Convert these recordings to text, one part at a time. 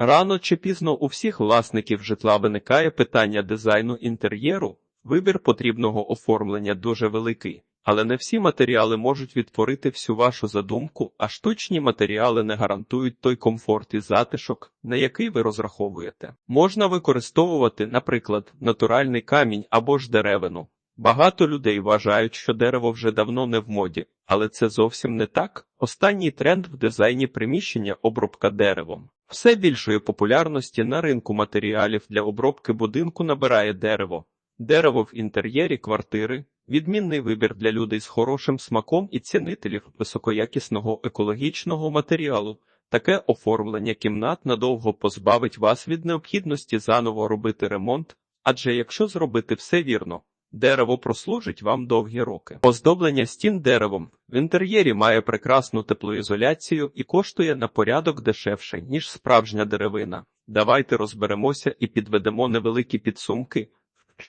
Рано чи пізно у всіх власників житла виникає питання дизайну інтер'єру. Вибір потрібного оформлення дуже великий, але не всі матеріали можуть відтворити всю вашу задумку, а штучні матеріали не гарантують той комфорт і затишок, на який ви розраховуєте. Можна використовувати, наприклад, натуральний камінь або ж деревину. Багато людей вважають, що дерево вже давно не в моді, але це зовсім не так. Останній тренд в дизайні приміщення обробка деревом. Все більшої популярності на ринку матеріалів для обробки будинку набирає дерево. Дерево в інтер'єрі квартири відмінний вибір для людей з хорошим смаком і цінителів високоякісного екологічного матеріалу. Таке оформлення кімнат надовго позбавить вас від необхідності заново робити ремонт, адже якщо зробити все вірно, дерево прослужить вам довгі роки. Оздоблення стін деревом в інтер'єрі має прекрасну теплоізоляцію і коштує на порядок дешевше, ніж справжня деревина. Давайте розберемося і підведемо невеликі підсумки.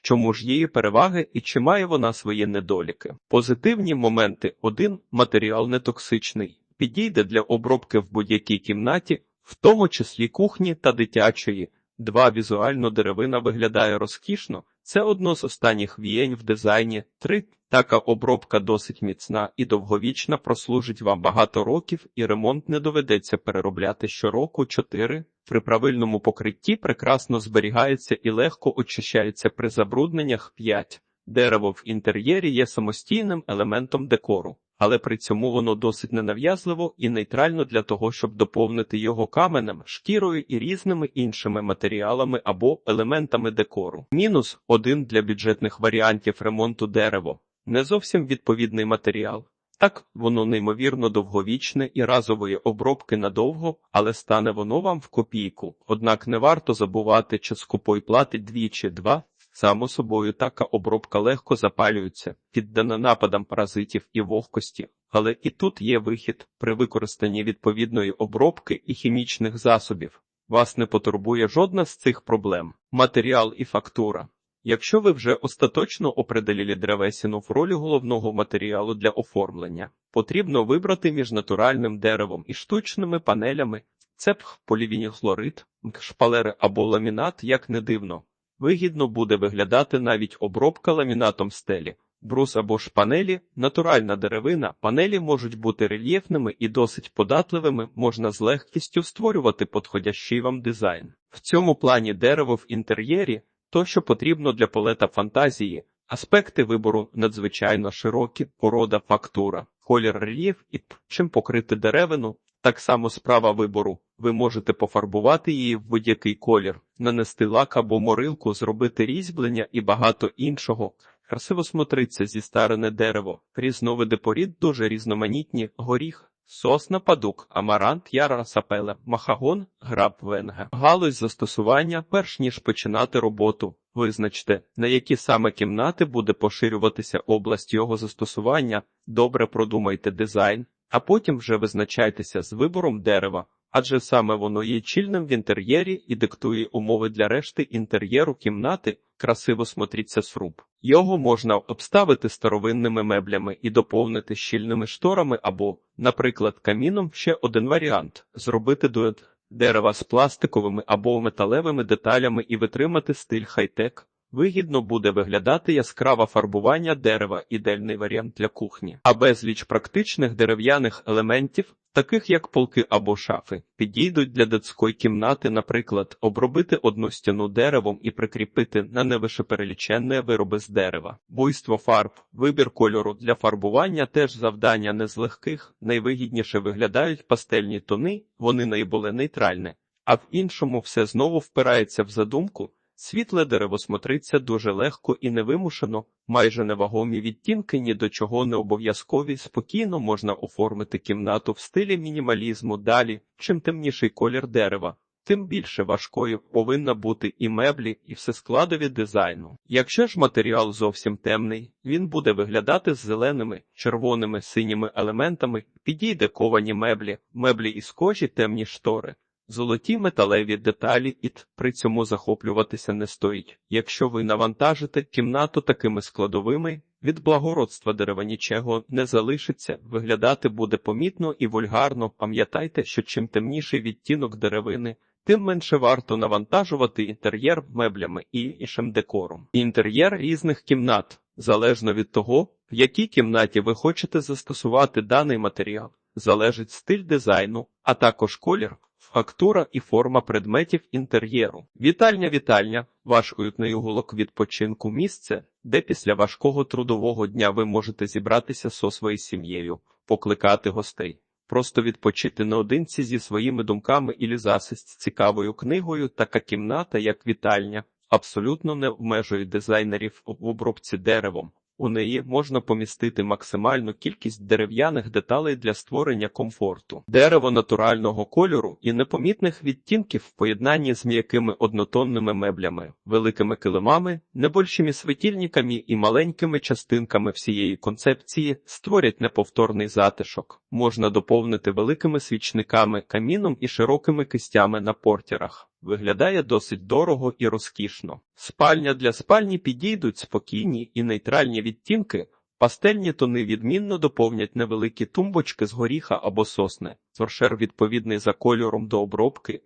Чому ж її переваги і чи має вона свої недоліки? Позитивні моменти: один матеріал не токсичний, підійде для обробки в будь-якій кімнаті, в тому числі кухні та дитячої. Два візуально деревина виглядає розкішно. Це одно з останніх вієнь в дизайні. Три така обробка досить міцна і довговічна, прослужить вам багато років, і ремонт не доведеться переробляти щороку. Чотири при правильному покритті прекрасно зберігається і легко очищається при забрудненнях. 5. Дерево в інтер'єрі є самостійним елементом декору, але при цьому воно досить ненав'язливо і нейтрально для того, щоб доповнити його каменем, шкірою і різними іншими матеріалами або елементами декору. Мінус один для бюджетних варіантів ремонту дерево. Не зовсім відповідний матеріал. Так, воно неймовірно довговічне і разової обробки надовго, але стане воно вам в копійку. Однак не варто забувати, чи скупой платить двічі два. Само собою така обробка легко запалюється, піддана нападам паразитів і вогкості, але і тут є вихід при використанні відповідної обробки і хімічних засобів. Вас не потурбує жодна з цих проблем. Матеріал і фактура. Якщо ви вже остаточно определили древесину в ролі головного матеріалу для оформлення, потрібно вибрати між натуральним деревом і штучними панелями цепх, полівінілхлорид, шпалери або ламінат, як не дивно. Вигідно буде виглядати навіть обробка ламінатом стелі, брус або ж панелі, натуральна деревина, панелі можуть бути рельєфними і досить податливими, можна з легкістю створювати подходящий вам дизайн. В цьому плані дерево в інтер'єрі то, що потрібно для полета фантазії, аспекти вибору надзвичайно широкі, порода, фактура, колір рельєф і чим покрити деревину. Так само справа вибору. Ви можете пофарбувати її в будь-який колір, нанести лак або морилку, зробити різьблення і багато іншого. Красиво смотриться зі старене дерево, різновиди порід дуже різноманітні, горіх, сосна, падук, амарант, яра сапеле, махагон, граб венге. Галузь застосування, перш ніж починати роботу. Визначте, на які саме кімнати буде поширюватися область його застосування, добре продумайте дизайн, а потім вже визначайтеся з вибором дерева, адже саме воно є чільним в інтер'єрі і диктує умови для решти інтер'єру кімнати, красиво смотриться сруб. Його можна обставити старовинними меблями і доповнити щільними шторами або, наприклад, каміном ще один варіант зробити дует дерева з пластиковими або металевими деталями і витримати стиль хай-тек. Вигідно буде виглядати яскраве фарбування дерева, ідеальний варіант для кухні, а безліч практичних дерев'яних елементів, таких як полки або шафи, підійдуть для дитської кімнати, наприклад, обробити одну стіну деревом і прикріпити на невишепереліченне вироби з дерева. Буйство фарб, вибір кольору для фарбування теж завдання не з легких, найвигідніше виглядають пастельні тони, вони найбули нейтральне, а в іншому все знову впирається в задумку. Світле дерево смотриться дуже легко і невимушено, майже невагомі відтінки ні до чого не обов'язкові, спокійно можна оформити кімнату в стилі мінімалізму далі, чим темніший колір дерева, тим більше важкою повинна бути і меблі, і все складові дизайну. Якщо ж матеріал зовсім темний, він буде виглядати з зеленими, червоними, синіми елементами, підійде ковані меблі, меблі із кожі темні штори. Золоті металеві деталі, і при цьому захоплюватися не стоїть. Якщо ви навантажите кімнату такими складовими, від благородства дерева нічого не залишиться, виглядати буде помітно і вульгарно. Пам'ятайте, що чим темніший відтінок деревини, тим менше варто навантажувати інтер'єр меблями і іншим декором. Інтер'єр різних кімнат, залежно від того, в якій кімнаті ви хочете застосувати даний матеріал, залежить стиль дизайну, а також колір, фактура і форма предметів інтер'єру. Вітальня вітальня, ваш уютний уголок відпочинку місце, де після важкого трудового дня ви можете зібратися со своєю сім'єю, покликати гостей. Просто відпочити наодинці зі своїми думками і засість з цікавою книгою, така кімната, як вітальня, абсолютно не обмежує дизайнерів в обробці деревом. У неї можна помістити максимальну кількість дерев'яних деталей для створення комфорту. Дерево натурального кольору і непомітних відтінків в поєднанні з м'якими однотонними меблями, великими килимами, небольшими світильниками і маленькими частинками всієї концепції створять неповторний затишок. Можна доповнити великими свічниками, каміном і широкими кистями на портірах. Виглядає досить дорого і розкішно. Спальня для спальні підійдуть спокійні і нейтральні відтінки. Пастельні тони відмінно доповнять невеликі тумбочки з горіха або сосни, торшер відповідний за кольором до обробки,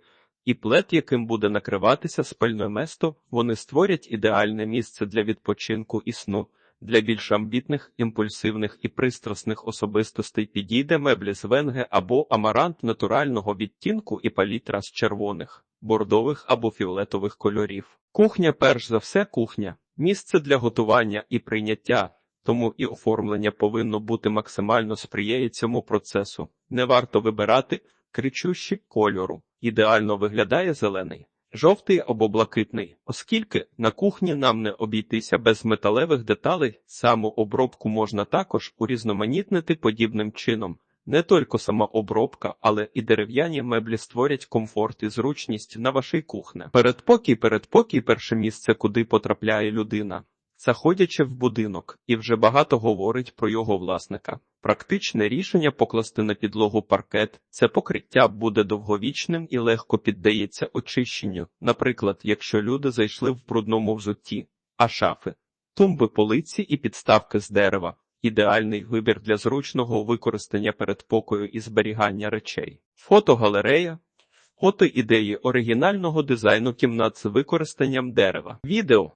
і плед, яким буде накриватися спальне место, вони створять ідеальне місце для відпочинку і сну. Для більш амбітних, імпульсивних і пристрасних особистостей підійде меблі з венге або амарант натурального відтінку і палітра з червоних, бордових або фіолетових кольорів. Кухня, перш за все, кухня, місце для готування і прийняття, тому і оформлення повинно бути максимально сприяє цьому процесу. Не варто вибирати кричущі кольору. Ідеально виглядає зелений. Жовтий або блакитний, оскільки на кухні нам не обійтися без металевих деталей, саму обробку можна також урізноманітнити подібним чином. Не тільки сама обробка, але і дерев'яні меблі створять комфорт і зручність на вашій кухні. Передпокій, передпокій перше місце, куди потрапляє людина. Заходячи в будинок, і вже багато говорить про його власника. Практичне рішення покласти на підлогу паркет, це покриття буде довговічним і легко піддається очищенню. Наприклад, якщо люди зайшли в брудному взутті, а шафи, тумби полиці і підставки з дерева. Ідеальний вибір для зручного використання передпокою і зберігання речей. Фотогалерея. Фото ідеї оригінального дизайну кімнат з використанням дерева. Відео